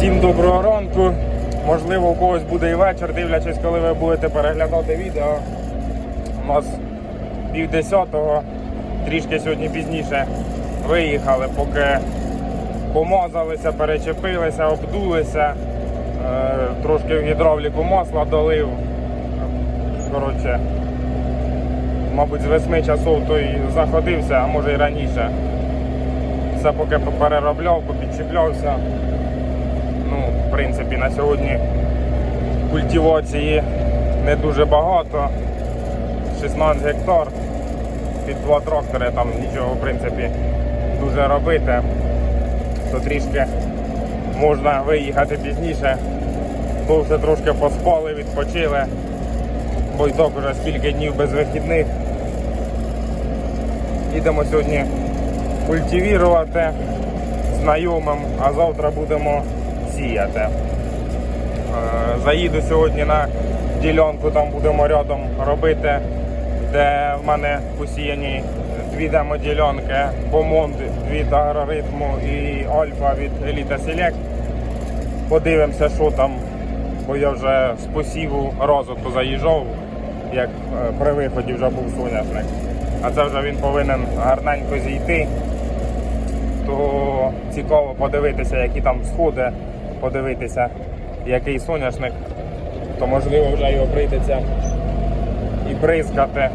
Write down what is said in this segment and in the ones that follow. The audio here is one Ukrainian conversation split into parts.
Всім доброго ранку. Можливо, у когось буде і вечір, дивлячись, коли ви будете переглядати відео. У нас пів десятого, трішки сьогодні пізніше виїхали, поки помазалися, перечепилися, обдулися, е, трошки в гідравліку масла долив. Коротше, мабуть, з восьми часов той заходився, а може і раніше. Все поки переробляв, попідчіплявся. Ну, в принципі, на сьогодні культивації не дуже багато. 16 гектар під два трактори, там нічого в принципі дуже робити. То трішки можна виїхати пізніше. Бо все трошки поспали, відпочили. Бо й так вже скільки днів без вихідних. Їдемо сьогодні культивірувати знайомим, а завтра будемо сіяти. Е, Заїду сьогодні на ділянку, там будемо рядом робити, де в мене посіяні дві демоділянки, Бомонд від агроритму і Альфа від Еліта Селект. Подивимося, що там, бо я вже з посіву разу заїжджав, як е, при виході вже був соняшник. А це вже він повинен гарненько зійти то цікаво подивитися, які там сходи, подивитися, який соняшник, то можливо вже його прийдеться і бризкати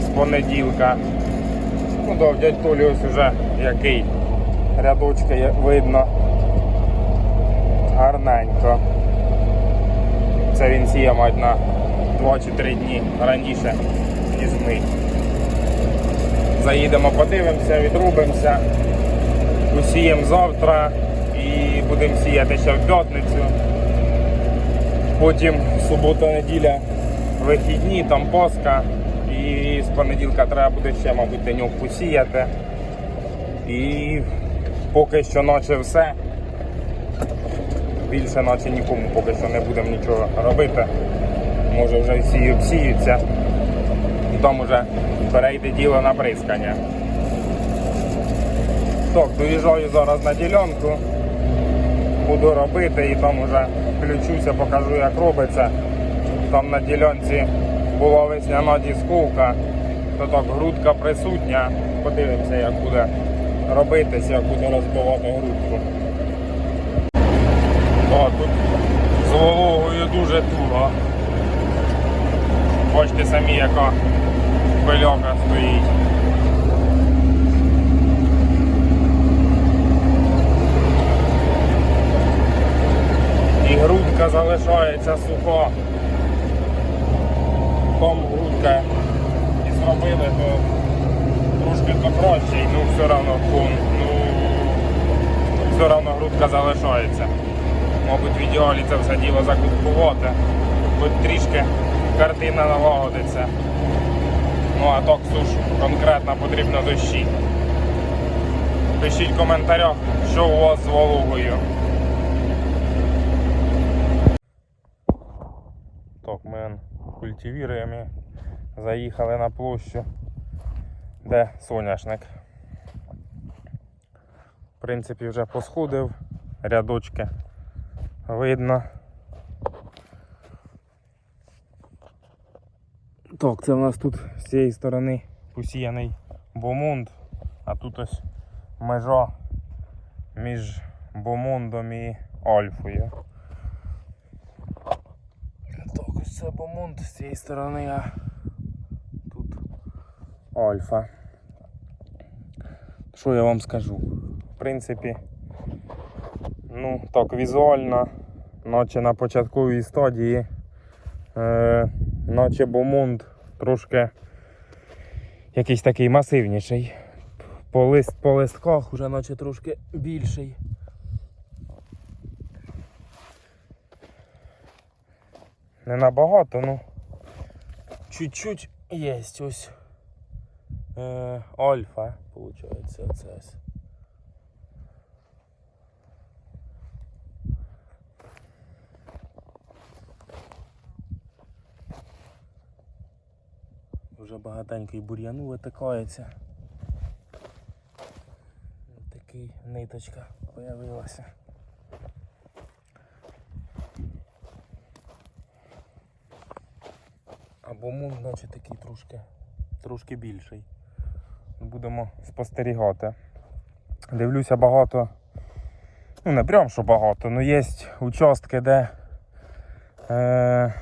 з понеділка. Ну в дядь Толі ось уже який рядочки видно гарненько. Це він сіє, мать, на 2 чи 3 дні раніше, ніж ми. Заїдемо, подивимося, відрубимося. Усіємо завтра будемо сіяти ще в п'ятницю. Потім субота-неділя вихідні, там Пасха. І з понеділка треба буде ще, мабуть, деньок посіяти. І поки що наче все. Більше наче нікому поки що не будемо нічого робити. Може вже всі обсіються. І там уже перейде діло на бризкання. Так, доїжджаю зараз на ділянку, буду робити і там вже включуся, покажу як робиться. Там на ділянці була весняна дісковка, то так грудка присутня. Подивимося, як буде робитися, як буде розбивати грудку. О, тут з вологою дуже туго. Бачите самі, яка пильока стоїть. І грудка залишається суха. Там грудка і зробили, то трошки то ну все одно ну все одно грудка залишається. Мабуть, в це все діло закуткувати, хоч трішки картина налагодиться. Ну а так суш конкретно потрібно дощі. Пишіть в коментарях, що у вас з вологою. Так, ми культивіруємо. Заїхали на площу, де соняшник. В принципі, вже посходив, рядочки видно. Так, це в нас тут з цієї сторони посіяний бомонд, а тут ось межа між бомондом і альфою. Так, бомонд з цієї сторони, а тут альфа. Що я вам скажу? В принципі, ну так, візуально, наче на початковій стадії, е, наче бомонд трошки якийсь такий масивніший. По, лист, по листках вже наче трошки більший. Не набагато, ну чуть-чуть є ось е, альфа, виходить, оце ось. Вже багатенько і бур'яну витикається. Такий ниточка появилася. Або мун, наче такий трошки, трошки більший. Будемо спостерігати. Дивлюся багато. Ну, не прям що багато, але є участки, де е,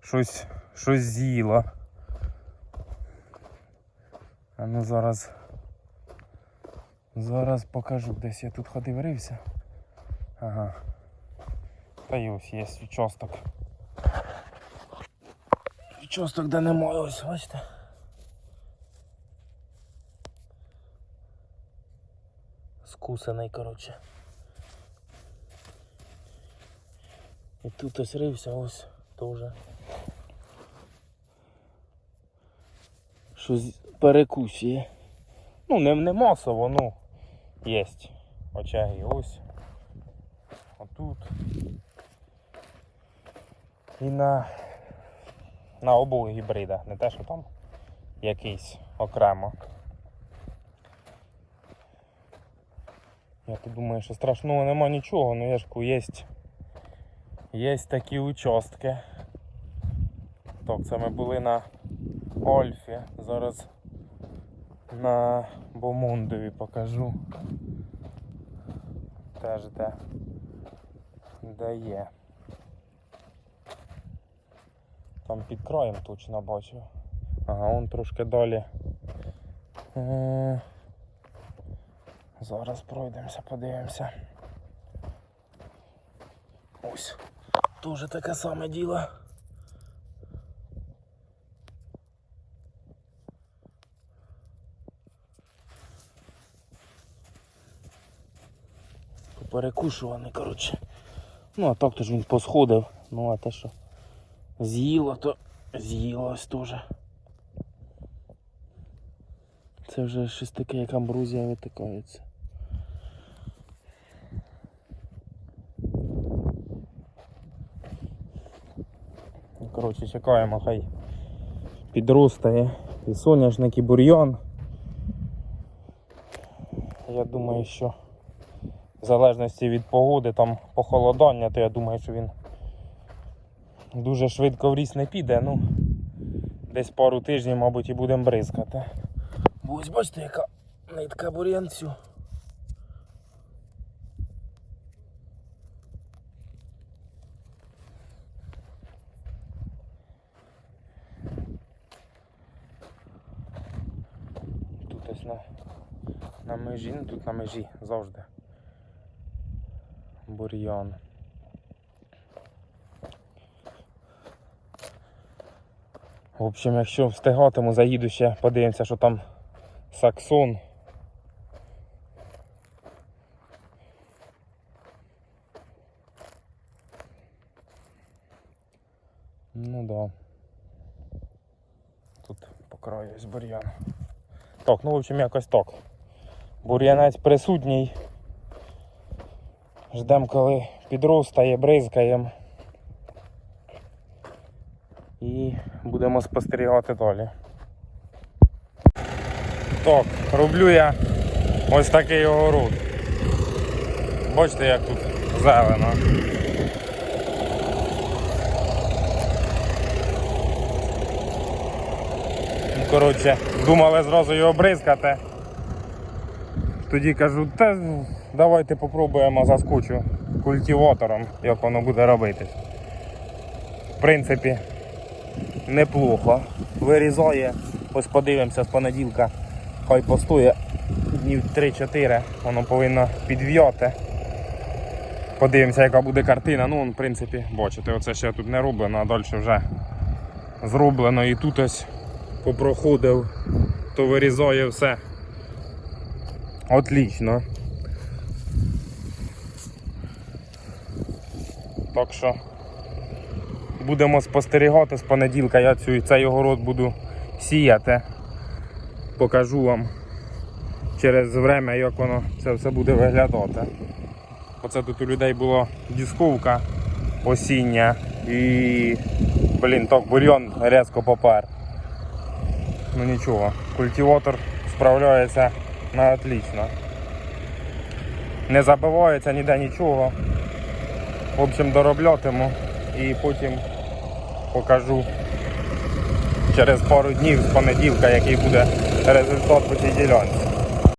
щось, щось з'їло. А ну зараз. Зараз покажу, десь я тут ходив рився. Ага. Та й ось є участок. Участок, де немає, ось, бачите. Скусаний, коротше. І тут ось рився, ось теж. Щось перекусує. Ну, не, не масово, ну, є очаги ось. Отут. І на, на обох гібридах, не те, що там якийсь окремо. Я то думаю, що страшного нема нічого, ну я ж є, є такі участки. Так, це ми були на Ольфі. Зараз на Бомундові покажу. Теж де, де є. Там під краєм точно бачив. Ага, он трошки далі. Е, Зараз пройдемося, подивимося. Ось. Тоже таке саме діло. Перекушуваний, коротше. Ну, а так то ж він посходив. Ну, а те, що з'їло, то з'їло ось теж. Це вже щось таке, як амбрузія витикається. Ну, Коротше, чекаємо, хай підростає і соняшник, і бур'ян. Я думаю, що в залежності від погоди, там похолодання, то я думаю, що він дуже швидко в ріс не піде, ну десь пару тижнів, мабуть, і будемо бризкати. Ось бачите, яка нитка бур'янцю. Тут ось на, на межі, ну тут на межі завжди. Бур'ян. В общем, якщо встигатиму, заїду ще, подивимося, що там саксон. Ну да. Тут по краю ось бур'ян. Так, ну в общем якось так. Бур'янець присутній. Ждемо, коли підростає, бризкаємо. І будемо спостерігати далі. Так, роблю я ось такий огород. Бачите, як тут зелено. Ну, Коротше, думали зразу його бризкати. Тоді кажу, та давайте попробуємо заскочу культиватором, як воно буде робити. В принципі, неплохо. Вирізає, ось подивимося з понеділка, хай постоє днів 3-4, воно повинно підв'яти. Подивимося, яка буде картина. Ну, в принципі, бачите, оце ще тут не роблено, а далі вже зроблено і тут ось попроходив, то вирізає все. Отлично. Так що будемо спостерігати з понеділка. Я цю, цей огород буду сіяти. Покажу вам через время, як воно це все буде виглядати. Оце тут у людей була дисковка осіння і блін, так бурйон різко попер. Ну нічого, культиватор справляється на отлично. Не забивається ніде нічого. В общем, дороблятиму і потім покажу через пару днів з понеділка, який буде результат по цій ділянці.